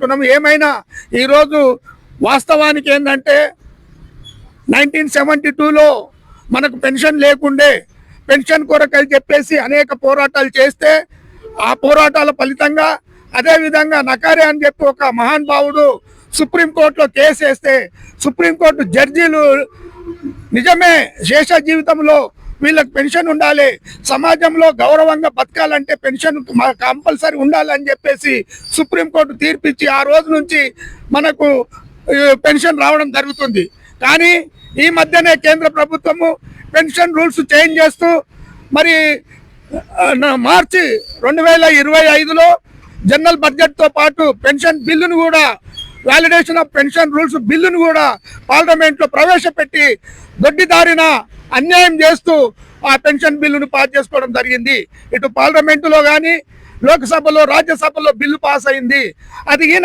మనం ఏమైనా ఈరోజు వాస్తవానికి ఏంటంటే నైన్టీన్ సెవెంటీ టూలో మనకు పెన్షన్ లేకుండే పెన్షన్ కొరకు చెప్పేసి అనేక పోరాటాలు చేస్తే ఆ పోరాటాల ఫలితంగా అదేవిధంగా నకారే అని చెప్పి ఒక మహానుభావుడు సుప్రీంకోర్టులో కేసు వేస్తే సుప్రీంకోర్టు జడ్జీలు నిజమే శేష జీవితంలో వీళ్ళకి పెన్షన్ ఉండాలి. సమాజంలో గౌరవంగా బతకాలంటే పెన్షన్ కంపల్సరీ ఉండాలని చెప్పేసి సుప్రీంకోర్టు తీర్పిచ్చి ఆ రోజు నుంచి మనకు పెన్షన్ రావడం జరుగుతుంది. కానీ ఈ మధ్యనే కేంద్ర ప్రభుత్వము పెన్షన్ రూల్స్ చేంజ్ చేస్తూ మరి నా- మార్చి రెండు వేల ఇరవై ఐదులో జనరల్ బడ్జెట్తో పాటు పెన్షన్ బిల్లును కూడా వ్యాలిడేషన్ ఆఫ్ పెన్షన్ రూల్స్ బిల్లును కూడా పార్లమెంట్లో ప్రవేశపెట్టి దొడ్డిదారిన అన్యాయం చేస్తూ ఆ పెన్షన్ బిల్లును పాస్ చేసుకోవడం జరిగింది. ఇటు పార్లమెంటులో కానీ లోక్సభలో రాజ్యసభలో బిల్లు పాస్ అయింది. అది ఈయన